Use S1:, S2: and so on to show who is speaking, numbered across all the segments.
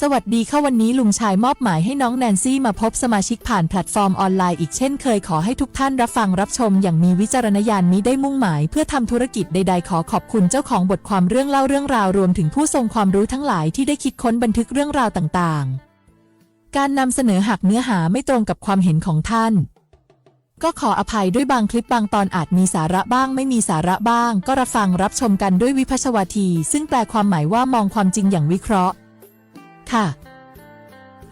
S1: สวัสดีค่ะวันนี้ลุงชายมอบหมายให้น้องแนนซี่มาพบสมาชิกผ่านแพลตฟอร์มออนไลน์อีกเช่นเคยขอให้ทุกท่านรับฟังรับชมอย่างมีวิจารณญาณมิได้มุ่งหมายเพื่อทำธุรกิจใดๆขอขอบคุณเจ้าของบทความเรื่องเล่าเรื่องราวรวมถึงผู้ทรงความรู้ทั้งหลายที่ได้คิดค้นบันทึกเรื่องราวต่างๆ การนำเสนอหากเนื้อหาไม่ตรงกับความเห็นของท่าน ก็ขออภัยด้วยบางคลิปบางตอนอาจมีสาระบ้าง ไม่มีสาระบ้าง ก็รับฟังรับชมกันด้วยวิพัชวาที ซึ่งแปลความหมายว่ามองความจริงอย่างวิเคราะห์ ค่ะ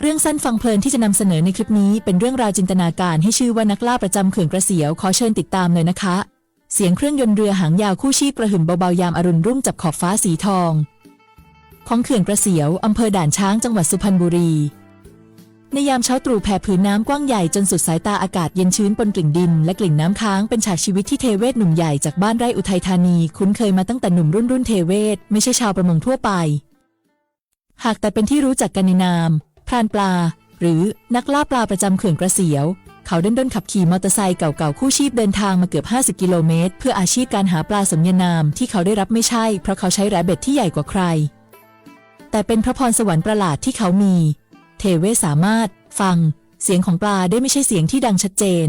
S1: เรื่องสั้นฟังเพลินที่จะนำเสนอในคลิปนี้เป็นเรื่องราวจินตนาการให้ชื่อว่านักล่าประจำเขื่อนกระเสียวขอเชิญติดตามเลยนะคะ เสียงเครื่องยนต์เรือหางยาวคู่ชีพกระหึ่มเบาๆยามอรุณรุ่งจับขอบฟ้าสีทอง ของเขื่อนกระเสียวอำเภอด่านช้างจังหวัดสุพรรณบุรีในยามเช้าตรู่แผ่ผืนน้ำกว้างใหญ่จนสุดสายตาอากาศเย็นชื้นปนกลิ่นดิน และกลิ่นน้ำค้างเป็นฉากชีวิตที่เทเวศหนุ่มใหญ่จากบ้านไร่อุทัยธานี คุ้นเคยมาตั้งแต่หนุ่มรุ่นรุ่นเทเวศไม่ใช่ชาวประมงทั่วไป หากแต่เป็นที่รู้จักกันในนาม พรานปลา หรือนักล่าปลาประจำเขื่อนกระเสียว เขาเดินดนขับขี่มอเตอร์ไซค์เก่าๆคู่ชีพเดินทางมาเกือบ 50 กิโลเมตร เพื่ออาชีพการหาปลาสมญานามที่เขาได้รับไม่ใช่ เพราะเขาใช้แรเบ็ดที่ใหญ่กว่าใคร แต่เป็นพระพรสวรรค์ประหลาดที่เขามี เทเวสามารถ ฟัง เสียงของปลาได้ไม่ใช่เสียงที่ดังชัดเจน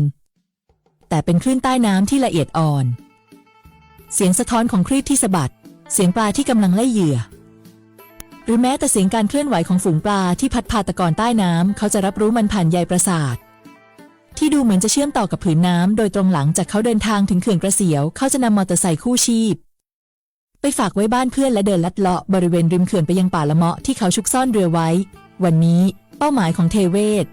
S1: แต่เป็นคลื่นใต้น้ำที่ละเอียดอ่อน เสียงสะท้อนของคลื่นที่สะบัด เสียงปลาที่กำลังไล่เหยื่อ หรือแม้แต่เสียงการเคลื่อนไหวของฝูงปลาที่พัดพาตะกอนใต้น้ำเขาจะรับรู้มันผ่านใยประสาท ที่ดูเหมือนจะเชื่อมต่อกับผืนน้ำโดยตรงหลังจากเขาเดินทางถึงเขื่อนกระเสียว เขาจะนำมอเตอร์ไซค์คู่ชีพ ไปฝากไว้บ้านเพื่อนและเดินลัดเลาะบริเวณริมเขื่อนไปยังป่าละเมาะที่เขาชุกซ่อนเรือไว้ วันนี้เป้าหมายของเทเวศ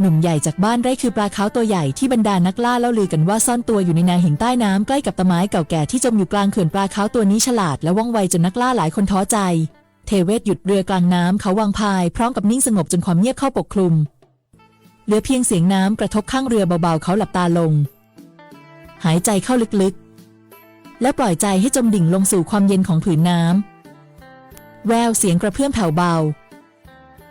S1: หนุ่มใหญ่จากบ้านไร่คือปลาขาวตัวใหญ่ที่บรรดานักล่าเล่าลือกันว่าซ่อนตัวอยู่ในนาหินใต้น้ำใกล้กับตะไม้เก่าแก่ที่จมอยู่กลางเขื่อนปลาขาวตัวนี้ฉลาดและว่องไวจนนักล่าหลายคนท้อใจ เทเวศหยุดเรือกลางน้ำเขาวางพายพร้อมกับนิ่งสงบจนความเงียบเข้าปกคลุม เหลือเพียงเสียงน้ำกระทบข้างเรือเบาๆ เขาหลับตาลง หายใจเข้าลึกๆ และปล่อยใจให้จมดิ่งลงสู่ความเย็นของผืนน้ำ แววเสียงกระเพื่อมแผ่วเบา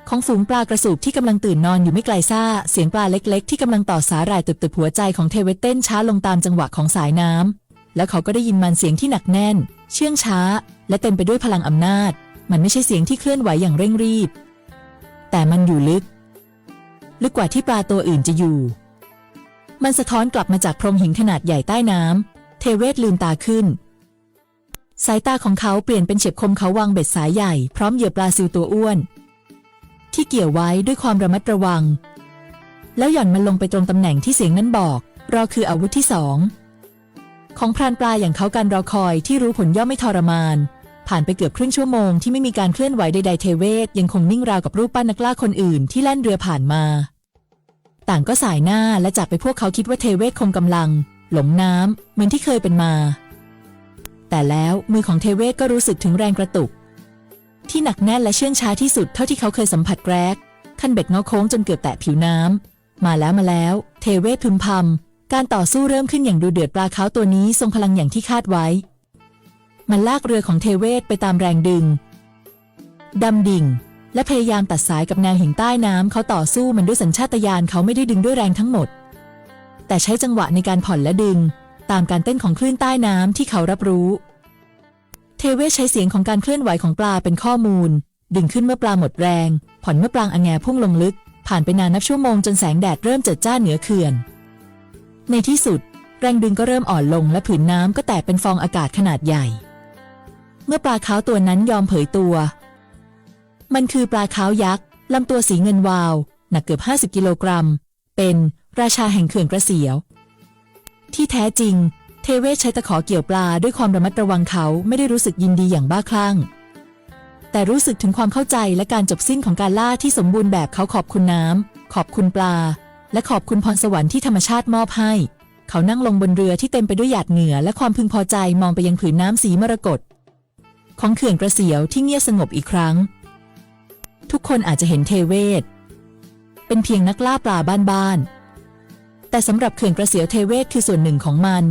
S1: ของฝูงปลากระสูบที่กำลังตื่นนอนอยู่ไม่ไกลซ่า เสียงปลาเล็กๆ ที่กำลังต่อสาหร่ายตึบๆหัวใจของเทเวตเต้นช้าลงตามจังหวะของสายน้ำแล้วเขาก็ได้ยินมันเสียงที่หนักแน่น เชื่องช้า และเต็มไปด้วยพลังอำนาจ มันไม่ใช่เสียงที่เคลื่อนไหวอย่างเร่งรีบ แต่มันอยู่ลึก ลึกกว่าที่ปลาตัวอื่นจะอยู่ มันสะท้อนกลับมาจากพรงหินขนาดใหญ่ใต้น้ำเทเวศลืมตาขึ้น สายตาของเขาเปลี่ยนเป็นเฉียบคมเขาวางเบ็ดสายใหญ่พร้อมเหยื่อปลาซิวตัวอ้วน ที่เกี่ยวไว้ด้วยความระมัดระวัง แล้วหย่อนมันลงไปตรงตำแหน่งที่เสียงนั้นบอกเรอคืออาวุธที่สองของพรานปลาอย่างเขาการรอคอยที่รู้ผลย่อมไม่ทรมาน ผ่านไปเกือบครึ่งชั่วโมงที่ไม่มีการเคลื่อนไหวใดๆเทเวศยังคงนิ่งราวกับรูปปั้นนักล่าคนอื่นที่แล่นเรือผ่านมา ต่างก็สายหน้าและจากไปพวกเขาคิดว่าเทเวศคงกำลัง หลงน้ำเหมือนที่เคยเป็นมา แต่แล้วมือของเทเวศก็รู้สึกถึงแรงกระตุก ที่หนักแน่นและเชื่องช้าที่สุดเท่าที่เขาเคยสัมผัสแกรกขั้นเบ็ดงอโค้งจนเกือบแตะผิวน้ำมาแล้วมาแล้ว เทเวศพึมพำการต่อสู้เริ่มขึ้นอย่างดูเดือดปลาเขาตัวนี้ทรงพลังอย่างที่คาดไว้ มันลากเรือของเทเวศไปตามแรงดึง ดำดิ่ง และพยายามตัดสายกับแนวหินใต้น้ำเขาต่อสู้มันด้วยสัญชาตญาณเขาไม่ได้ดึงด้วยแรงทั้งหมด แต่ใช้จังหวะในการผ่อนและดึง ตามการเต้นของคลื่นใต้น้ำที่เขารับรู้ เทเวศใช้เสียงของการเคลื่อนไหวของปลาเป็นข้อมูล ดึงขึ้นเมื่อปลาหมดแรง ผ่อนเมื่อปลางอแงพุ่งลงลึก ผ่านไปนานนับชั่วโมงจนแสงแดดเริ่มเจิดจ้าเหนือเขื่อน ในที่สุดแรงดึงก็เริ่มอ่อนลงและผืนน้ำก็แตกเป็นฟองอากาศขนาดใหญ่ มื่อปลาขาวตัวนั้นยอมเผยตัว มันคือปลาขาวยักษ์ลำตัวสีเงินวาว หนักเกือบ 50 กิโลกรัม เป็นราชาแห่งเขื่อนกระเสียว ที่แท้จริง เทเวศใช้ตะขอเกี่ยวปลาด้วยความระมัดระวังเขาไม่ได้รู้สึกยินดีอย่างบ้าคลั่ง แต่รู้สึกถึงความเข้าใจและการจบสิ้นของการล่าที่สมบูรณ์แบบเขาขอบคุณน้ำขอบคุณปลา และขอบคุณพรสวรรค์ที่ธรรมชาติมอบให้ เขานั่งลงบนเรือที่เต็มไปด้วยหยาดเหงื่อและความพึงพอใจมองไปยังผืนน้ำสีมรกต ของเขื่อนกระเสียวที่เงียบสงบอีกครั้ง ทุกคนอาจจะเห็นเทเวศ เป็นเพียงนักล่าปลาบ้านๆ แต่สำหรับเขื่อนกระเสียวเทเวศคือส่วนหนึ่งของมัน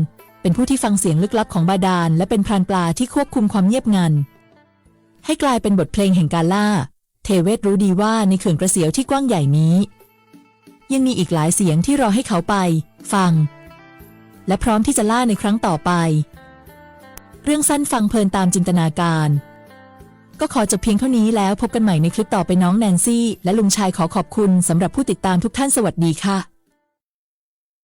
S1: เป็นผู้ที่ฟังเสียงลึกลับของบาดาล และเป็นพรานปลาที่ควบคุมความเงียบงัน ให้กลายเป็นบทเพลงแห่งการล่า เทเวศรู้ดีว่าในเขื่อนกระเสียวที่กว้างใหญ่นี้ ยังมีอีกหลายเสียงที่รอให้เขาไป ฟัง และพร้อมที่จะล่าในครั้งต่อไป เรื่องสั้นฟังเพลินตามจินตนาการ ก็ขอจบเพียงเท่านี้แล้วพบกันใหม่ในคลิปต่อไปน้องแนนซี่ และลุงชายขอขอบคุณสำหรับผู้ติดตามทุกท่านสวัสดีค่ะ